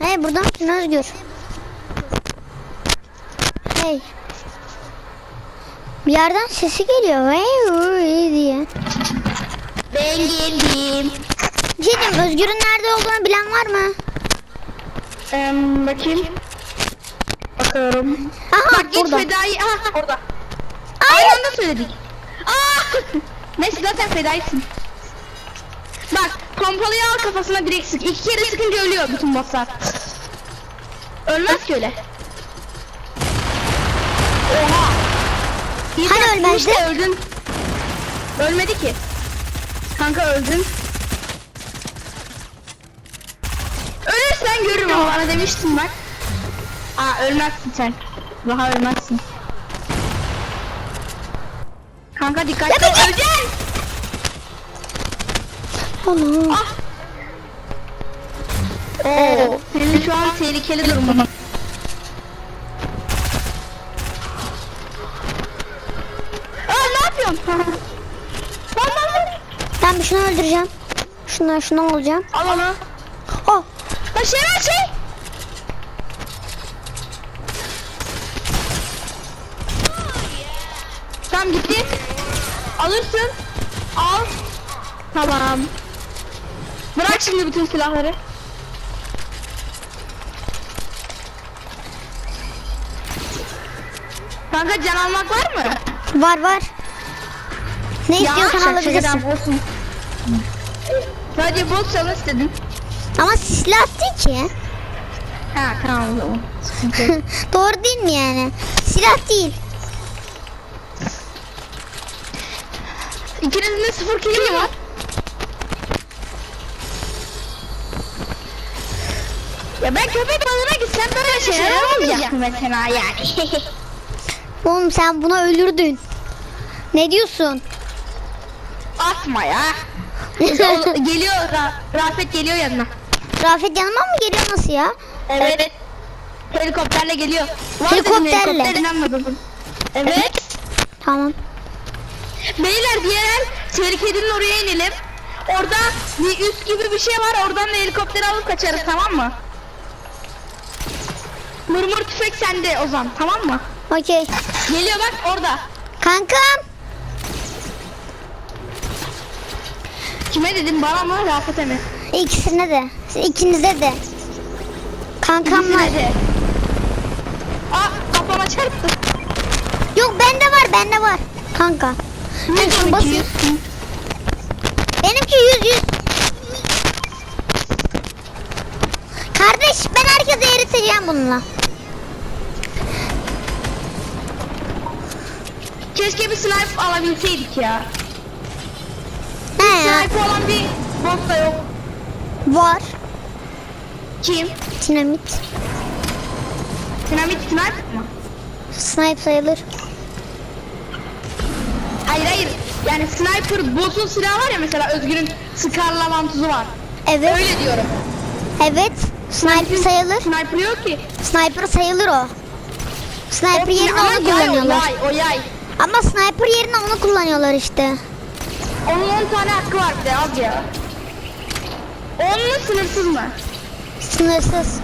Hey buradan mısın Özgür? Hey. Bir yerden sesi geliyor. Hey, diye. Ben geldim. Cedim Özgür'ün nerede olduğunu bilen var mı? Ee, bakayım. Bakıyorum. Aha Bak burada. fedai. Aha orada. Ay, Aynı anda söyledik. Aa! Neyse zaten fedaysın. Bak pompalıyı al kafasına direkt sık. İki kere sıkınca ölüyor bütün bosslar. Ölmez ki öyle. Oha. Bir Hani ölmezdi? işte öldün. Ölmedi ki. Kanka öldün. Ölürsen görürüm ama bana demiştin bak. Aa ölmezsin sen. Daha ölmezsin. Kanka dikkatli ol. Öleceksin. Ana. Ah. Oo, senin şu an tehlikeli durumun. Aa ne yapıyorsun? Lan lan lan. Ben bir şunu öldüreceğim. Şundan şundan olacağım. Al onu. Oh. Lan şey ver şey. Tamam gitti. Alırsın. Al. Tamam. Bırak şimdi bütün silahları. Kanka can almak var mı? Var var. Ne istiyorsan şaka alabilirsin. olsun. Sadece boss çalın istedim. Ama silah değil ki. Ha tamam o zaman. Doğru değil mi yani? Silah değil. İkinizin de sıfır kili mi var? Ya ben köpek balığına gitsem böyle şeyler olmayacak mesela yani? Oğlum sen buna ölürdün. Ne diyorsun? Atma ya. Geliyor Ra Rafet geliyor yanına. Rafet yanıma mı geliyor nasıl ya? Evet. Helikopterle geliyor. Var Helikopterle. helikopter inanmadım. Evet. Tamam. Beyler diğer tehlikelinin oraya inelim. Orada bir üst gibi bir şey var. Oradan da helikopteri alıp kaçarız tamam mı? Mırmır tüfek sende Ozan tamam mı? Okey. Geliyor bak orada. Kankam. Kime dedim bana mı Rafet'e mi? İkisine de. İkinize de. Kankamlar. İkisine de. Aa kafama çarptı. Yok bende var bende var. Kanka. Şunu basayım. Benimki yüz yüz. Kardeş ben herkese eriteceğim bununla. Keşke bir sniper alabilseydik ya. He ya. Sniper olan bir boss da yok. Var. Kim? Dinamit. Dinamit sniper mı? Snipe sayılır. Hayır hayır. Yani sniper boss'un silahı var ya mesela Özgür'ün Scar'la vantuzu var. Evet. Öyle diyorum. Evet. Sniper sayılır. Sniper yok ki. Sniper sayılır o. Sniper O- yerine onu kullanıyorlar. O yay, o yay. Ama sniper yerine onu kullanıyorlar işte. Onun 10 tane hakkı var bir de az ya. 10 mu sınırsız mı? Sınırsız.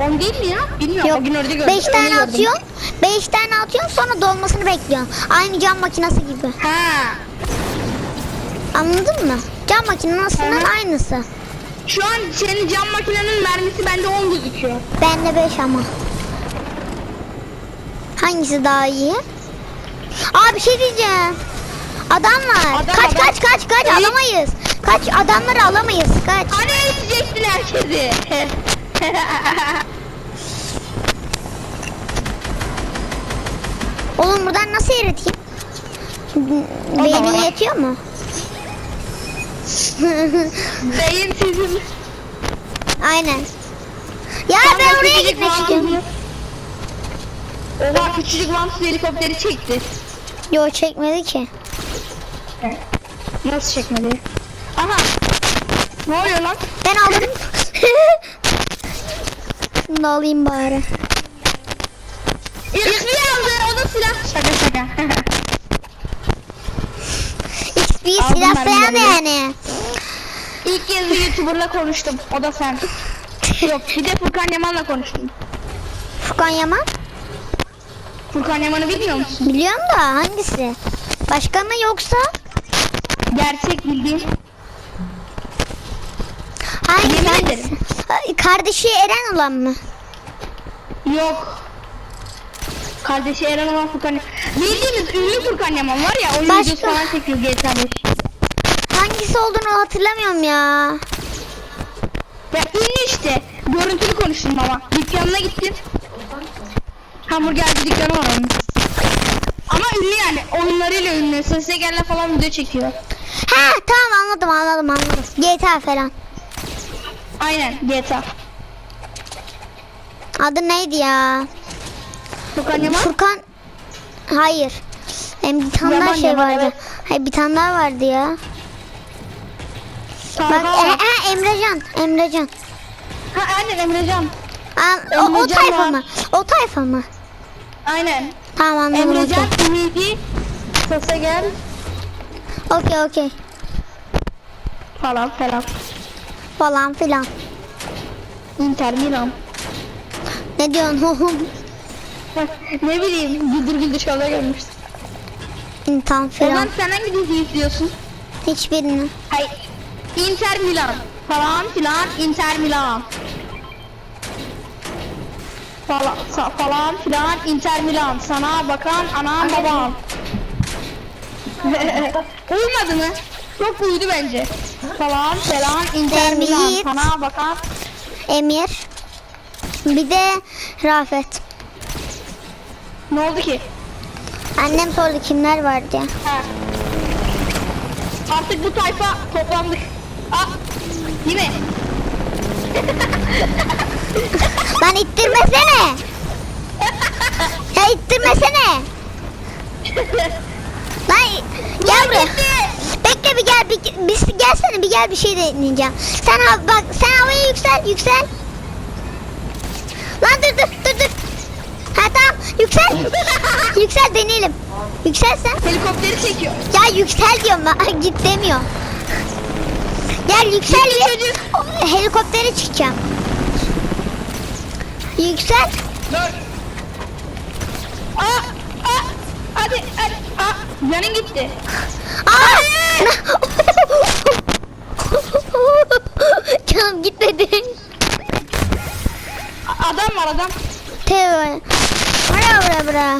10 değil mi ya? Bilmiyorum. Yok. O gün orada gördüm. 5 öyle tane gördüm. atıyorsun. 5 tane atıyorsun sonra dolmasını bekliyorsun. Aynı cam makinesi gibi. Ha. Anladın mı? Cam makinesinin aynısı. Şu an senin cam makinenin mermisi bende 10 gözüküyor. Bende 5 ama. Hangisi daha iyi? Aa bir şey diyeceğim. Adam var. Adam, kaç adam. kaç kaç kaç İyi. alamayız. Kaç adamları alamayız kaç. Hani öldürecektin herkesi? Oğlum buradan nasıl eriteyim? Beynin yetiyor mu? Beyin sizin. Aynen. Ya ben da oraya gitmek istiyorum. Oha küçücük vantuz helikopteri çekti. Yo çekmedi ki. Nasıl çekmedi? Aha. Ne oluyor lan? Ben aldım. Şunu da alayım bari. XP aldı onun silah. Şaka şaka. XP silah ben falan yani. İlk kez bir YouTuber'la konuştum. O da sen. Yok bir de Furkan Yaman'la konuştum. Furkan Yaman. Furkan Yaman'ı bilmiyor musun? Biliyorum da hangisi? Başka mı yoksa? Gerçek bildiğin. Hangisi? Yemin ederim. Kardeşi Eren olan mı? Yok. Kardeşi Eren olan Furkan Yaman. Bildiğimiz ünlü Furkan Yaman var ya oyun Başka? videosu falan çekiyor GTA 5. Hangisi olduğunu hatırlamıyorum ya. Ya ünlü işte. Görüntülü konuştum ama. Dükkanına gittim. Hamburgerci dükkanı var onun. Ama ünlü yani. Oyunlarıyla ünlü. Sesle gelle falan video çekiyor. Ha tamam anladım anladım anladım. GTA falan. Aynen GTA. Adı neydi ya? Furkan Yaman. Furkan. Hayır. Hem bir tane daha şey Yaman, vardı. evet. Hayır bir tane daha vardı ya. Bak e, e, Emrecan. Emrecan. Ha aynen Emrecan. Aa, o, o Emrecan tayfa var. mı? O tayfa mı? Aynen. Tamam anladım. Emrecan, Okey Ümidi, Sese gel okey. okey. falan falan. Falan filan. Inter Milan. Ne diyorsun? ne bileyim güldür güldür şeyler görmüştüm. İntan filan. zaman sen hangi diziyi izliyorsun? Hiçbirini. Hayır. Inter Milan. Falan filan Inter Milan. Falan, falan filan Inter Milan. Sana bakan anam babam. Uymadı mı? Çok uydu bence. Falan filan Inter. Milan. Sana bakan. Emir. Bir de Rafet. Ne oldu ki? Annem sordu kimler var diye. Artık bu tayfa toplandık. Aa, mi? Lan ittirmesene. ya ittirmesene. Lan gel buraya. Bekle bir gel bir, bir gelsene bir gel bir şey deneyeceğim. Sen ha- bak sen havaya yüksel yüksel. Lan dur dur dur dur. Ha tamam yüksel. yüksel deneyelim. Yüksel sen. Helikopteri çekiyor. Ya yüksel diyorum ben. Git demiyor. Gel yüksel bir helikoptere çıkacağım. Yüksel. Dur. Aa, aa, hadi, hadi, aa, canın gitti. Aa! Canım gitmedi. Adam var adam. Tövbe. Bra bra bra.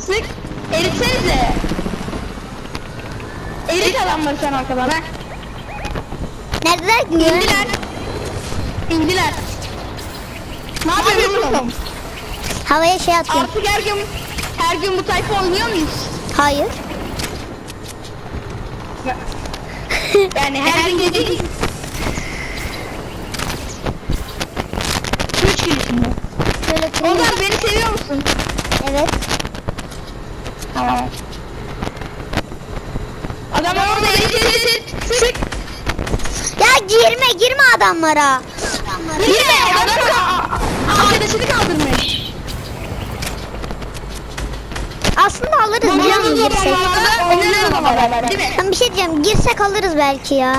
Sık, eritsenize. Erit adamları sen arkadan ha. Neredeler ki? İndiler. İndiler. Ne yapıyorsun? Havaya şey atıyorum. Artık her gün, her gün bu tayfa oynuyor muyuz? Hayır. Yani her gün değil. Üç gün içinde. Şöyle kırayım. Beni seviyor musun? Evet. Tamam. Adamlar orada elit elit Sık. Ya girme girme adamlara. Girme adam a- arkadaşını kaldırmış. Aslında alırız musun girsek? Ben bir şey diyeceğim girsek alırız belki ya.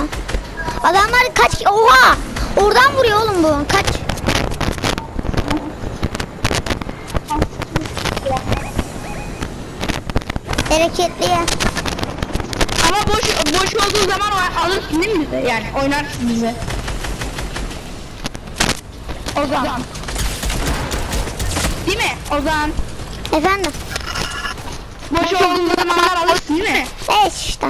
Adamlar kaç oha oradan vuruyor oğlum bu kaç. Hareketli ya. Ama boş boş olduğu zaman alırsın değil mi bize? Yani oynarsın bize. Ozan. Değil mi? Ozan. Efendim. Boş olduğun zamanlar alırsın değil mi? Evet işte.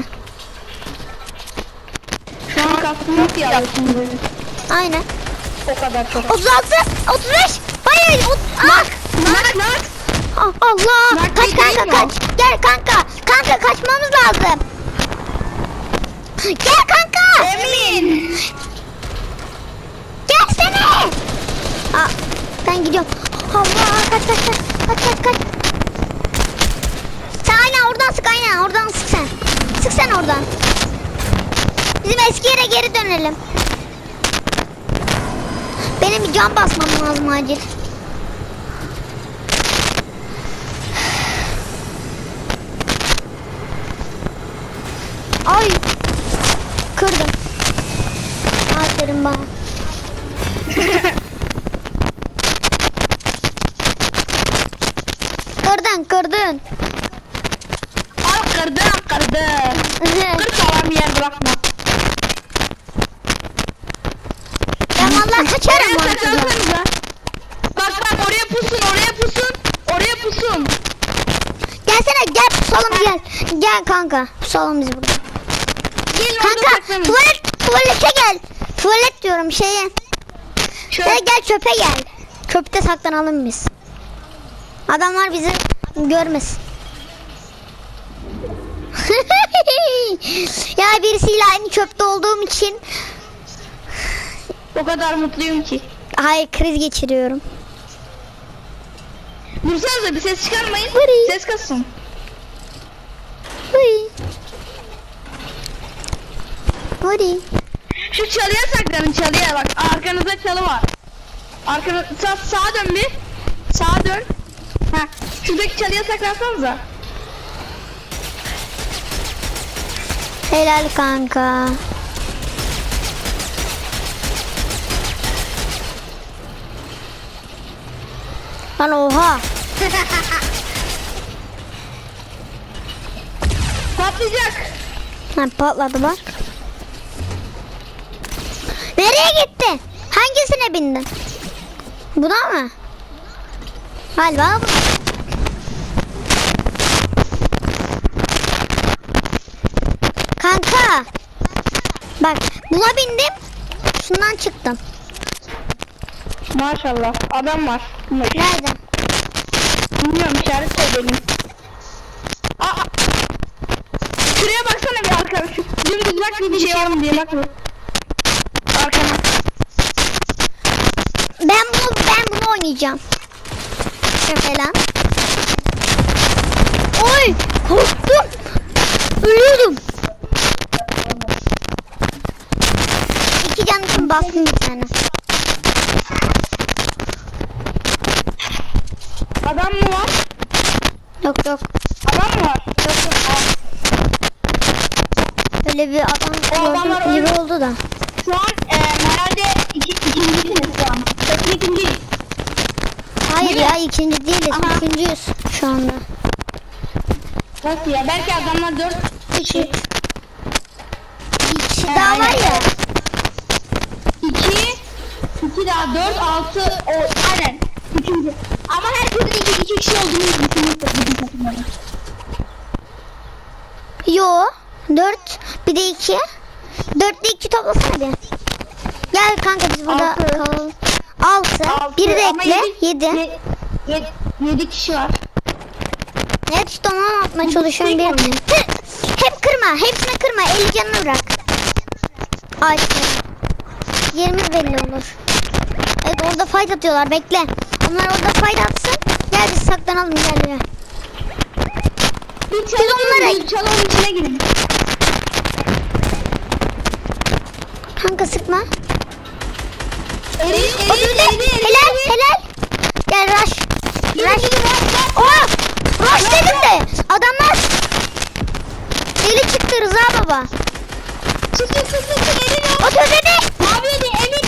Şu an kastım yok ya böyle. Aynen. O kadar çok. 36, 35. Hayır. Ah! Nak nak. Ah, Allah. Bak, Kaç kanka kaç. Gel kanka. Kanka kaçmamız lazım. Gel kanka. Emin. Gelsene. Aa, ben gidiyorum. Allah kaç kaç kaç. Kaç kaç kaç. Sen aynen oradan sık aynen oradan sık sen. Sık sen oradan. Bizim eski yere geri dönelim. Benim bir can basmam lazım acil. Ay. Bana. Kırdın kırdın. Al kırdım kırdım. Kır bir yer bırakma. ben vallahi kaçarım ortadan. Bak bak oraya pusun oraya pusun. Oraya pusun. Gelsene gel pusalım gel. Gel kanka pusalım biz burada. Gelin Kanka tuvalet tuvalete gel. Tuvalet diyorum şeye. Şöyle- Gel gel çöpe gel. Çöpte saklanalım biz. Adamlar bizi görmesin. ya birisiyle aynı çöpte olduğum için O kadar mutluyum ki. hayır kriz geçiriyorum. Dursanıza bir ses çıkarmayın. Hırı. Ses kasın. Hıy. Hadi. Şu çalıya saklanın çalıya bak. Arkanızda çalı var. Arkanı sağ, sağa dön bir. Sağa dön. Ha. Şuradaki çalıya saklansanıza. Helal kanka. Lan oha. Patlayacak. Ha, patladı bak. Nereye gitti? Hangisine bindin? Buna mı? Galiba bu. Kanka. Bak buna bindim. Şundan çıktım. Maşallah. Adam var. Nerede? Bilmiyorum işaret söyleyelim. Aa. Şuraya baksana bir arkana. Şu dümdüz bak bir şey var mı diye bak. bir. Arkana. Ben bunu oynayacağım. Falan. Oy korktum. Ölüyordum. İki can için bastım bir tane. Adam mı var? Yok yok. Adam mı var? Yok yok. Öyle bir adam gördüm öyle- oldu da. Şu an e, herhalde iki, ikincisiniz şu an. Bakın ikinci. Hayır ya ikinci değiliz. Aha. Üçüncüyüz şu anda. Nasıl ya? Belki adamlar dört kişi. Bir kişi He, daha var ya. İki, iki daha dört, altı, o, aynen. Üçüncü. Ama herkesin iki, iki kişi olduğunu takımların. Yo. Dört. Bir de iki. Dörtte iki toplasana bir. Gel kanka biz burada Altı. kalalım. Altı. Altı, Bir de ama ekle. Yedi. ye- ye- yedi kişi var. İşte onu anlatmaya çalışıyorum. Bir... oynuyor. Hep, hep kırma. Hepsini kırma. 50 canını bırak. Ay. 20 belli olur. Evet orada fight atıyorlar. Bekle. Onlar orada fight atsın. Gel biz saklanalım. Gel gel. Bir çalı onlara- bir çalının içine girin. Kanka sıkma. Erin, Helal, helal. Gel Rush. Rush. Oh! Rush dedim de. Adamlar. Deli çıktı Rıza baba. Çıktı çıktı çıktı Erin. O tövbe ne? Abi de Erin.